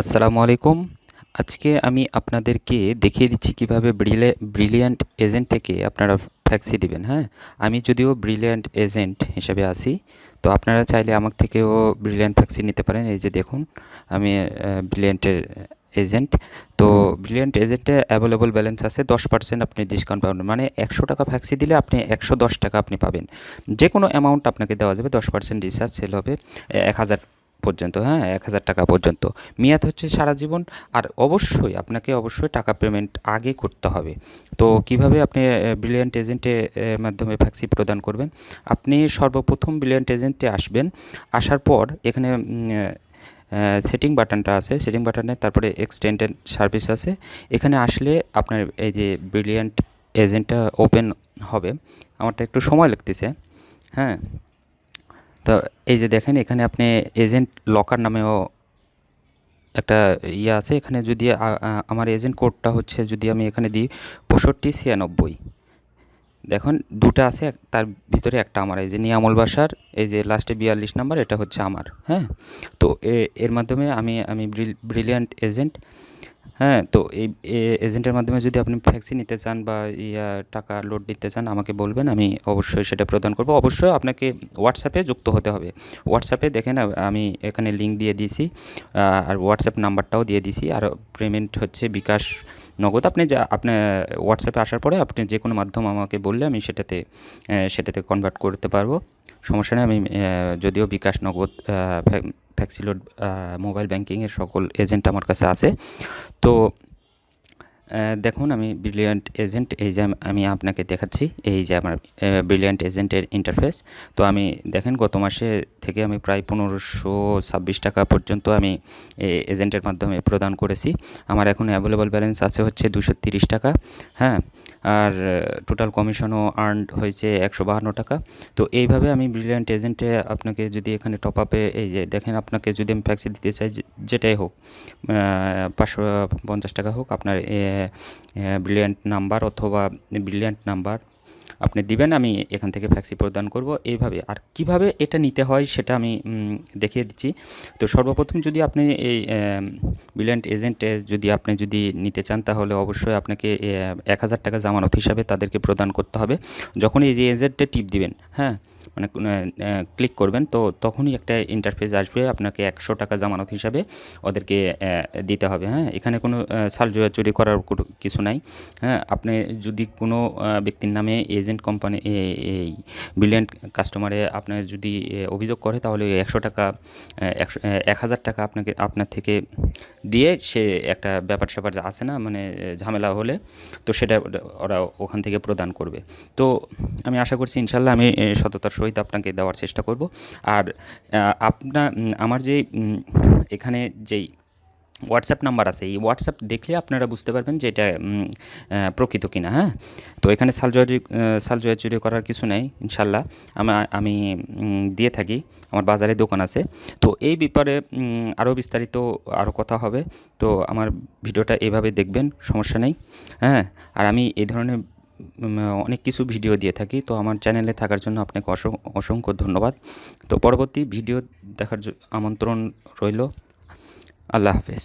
আসসালামু আলাইকুম। আজকে আমি আপনাদেরকে দেখিয়ে দিচ্ছি কীভাবে ব্রিলে ব্রিলিয়ান্ট এজেন্ট থেকে আপনারা ফ্যাক্সি দিবেন হ্যাঁ? আমি যদিও ব্রিলিয়ান্ট এজেন্ট হিসেবে আসি তো আপনারা চাইলে আমার থেকেও ব্রিলিয়ান্ট ফ্যাক্সি নিতে পারেন। এই যে দেখুন, আমি ব্রিলিয়ান্টের এজেন্ট। তো ব্রিলিয়ান্ট এজেন্টে অ্যাভেলেবল ব্যালেন্স আছে, দশ পার্সেন্ট আপনি ডিসকাউন্ট পাবেন। মানে একশো টাকা ফ্যাক্সি দিলে আপনি একশো দশ টাকা আপনি পাবেন। যে কোনো অ্যামাউন্ট আপনাকে দেওয়া যাবে, দশ পার্সেন্ট রিচার্জ সেল হবে এক হাজার পর্যন্ত হ্যাঁ এক হাজার টাকা পর্যন্ত। মেয়াদ হচ্ছে সারা জীবন, আর অবশ্যই আপনাকে অবশ্যই টাকা পেমেন্ট আগে করতে হবে। তো কীভাবে আপনি ব্রিলিয়ান্ট এজেন্টের মাধ্যমে ফ্যাক্সি প্রদান করবেন? আপনি সর্বপ্রথম ব্রিলিয়ান্ট এজেন্টে আসবেন, আসার পর এখানে সেটিং বাটনটা আছে। সেটিং বাটনে তারপরে এক্সটেন্ডেড সার্ভিস আছে। এখানে আসলে আপনার এই যে ব্রিলিয়ান্ট এজেন্টটা ওপেন হবে। আমারটা একটু সময় লাগতেছে হ্যাঁ। তো এই যে দেখেন, এখানে আপনি এজেন্ট লকার নামেও একটা ইয়ে আছে। এখানে যদি আমার এজেন্ট কোডটা হচ্ছে যদি আমি এখানে দিই পঁয়ষট্টি ছিয়ানব্বই। দেখুন, দুটো আছে তার ভিতরে একটা আমার। এই যে নিয়ামল বাসার, এই যে লাস্টে বিয়াল্লিশ নাম্বার, এটা হচ্ছে আমার হ্যাঁ? তো এর মাধ্যমে আমি আমি ব্রিলিয়ান্ট এজেন্ট হ্যাঁ তো এই এজেন্টের মাধ্যমে যদি আপনি ফ্যাক্সি নিতে চান বা ইয়া টাকা লোড নিতে চান, আমাকে বলবেন, আমি অবশ্যই সেটা প্রদান করব। অবশ্যই আপনাকে হোয়াটসঅ্যাপে যুক্ত হতে হবে। হোয়াটসঅ্যাপে দেখেন আমি এখানে লিঙ্ক দিয়ে দিয়েছি আর হোয়াটসঅ্যাপ নাম্বারটাও দিয়ে দিয়েছি। আর পেমেন্ট হচ্ছে বিকাশ নগদ। আপনি যা আপনার হোয়াটসঅ্যাপে আসার পরে আপনি যে কোনো মাধ্যম আমাকে বললে আমি সেটাতে সেটাতে কনভার্ট করতে পারব। সমস্যা নেই। আমি যদিও বিকাশ নগদ ফ্যাক্সিলোড মোবাইল ব্যাঙ্কিংয়ের সকল এজেন্ট আমার কাছে আছে। তো দেখুন, আমি ব্রিলিয়ান্ট এজেন্ট এই যে আমি আপনাকে দেখাচ্ছি, এই যে আমার ব্রিলিয়ান্ট এজেন্টের ইন্টারফেস তো আমি, দেখেন, গত মাসে থেকে আমি প্রায় পনেরোশো ছাব্বিশ টাকা পর্যন্ত আমি এজেন্টের মাধ্যমে প্রদান করেছি। আমার এখন অ্যাভেলেবল ব্যালেন্স আছে হচ্ছে দুশো তিরিশ টাকা হ্যাঁ? আর টোটাল কমিশনও আর্নড হয়েছে একশো বাহান্ন টাকা। তো এইভাবে আমি ব্রিলিয়ান্ট এজেন্টে আপনাকে যদি এখানে টপ আপে এই যে দেখেন, আপনাকে যদি আমি ফ্যাক্সি দিতে চাই যেটাই হোক পাঁচশো পঞ্চাশ টাকা হোক, আপনার ব্রিলিয়ান্ট নাম্বার অথবা ব্রিলিয়ান্ট নাম্বার আপনি দিবেন, আমি এখান থেকে ফ্যাক্সি প্রদান করব। এইভাবে, আর কীভাবে এটা নিতে হয় সেটা আমি দেখিয়ে দিচ্ছি। তো সর্বপ্রথম যদি আপনি এই ব্রিলিয়ান্ট এজেন্টে যদি আপনি যদি নিতে চান, তাহলে অবশ্যই আপনাকে এক হাজার টাকা জামানত হিসাবে তাদেরকে প্রদান করতে হবে। যখন এই যে এজেন্টে টিপ দিবেন হ্যাঁ মানে ক্লিক করবেন, তো তখনই একটা ইন্টারফেস আসবে আপনাকে একশো টাকা জামানত হিসাবে ওদেরকে দিতে হবে হ্যাঁ? এখানে কোনো সাল চুরি করার কিছু নাই হ্যাঁ? আপনি যদি কোনো ব্যক্তির নামে এজেন্ট কোম্পানি এই ব্রিলিয়ান্ট কাস্টমারে আপনার যদি অভিযোগ করে, তাহলে একশো টাকা একশো এক হাজার টাকা আপনাকে, আপনার থেকে দিয়ে সে একটা ব্যাপার স্যাপার আছে না মানে ঝামেলা হলে, তো সেটা ওরা ওখান থেকে প্রদান করবে। তো আমি আশা করছি, ইনশাল্লাহ আমি সততার সহিত আপনাকে দেওয়ার চেষ্টা করব। আর আপনার আমার যে এখানে যেই হোয়াটসঅ্যাপ নাম্বার আছে, এই হোয়াটসঅ্যাপ দেখলে আপনারা বুঝতে পারবেন যে এটা প্রকৃত কিনা হ্যাঁ? তো এখানে সালজয়ারি সালজয়া চুরি করার কিছু নেই, ইনশাল্লাহ। আমি দিয়ে থাকি, আমার বাজারে দোকান আছে। তো এই ব্যাপারে আরও বিস্তারিত আরও কথা হবে। তো আমার ভিডিওটা এভাবে দেখবেন, সমস্যা নেই হ্যাঁ? আর আমি এই ধরনের অনেক কিছু ভিডিও দিয়ে থাকি। তো আমার চ্যানেলে থাকার জন্য আপনাকে অসংখ্য ধন্যবাদ। তো পরবর্তী ভিডিও দেখার আমন্ত্রণ রইল। আল্লাহ হাফেজ।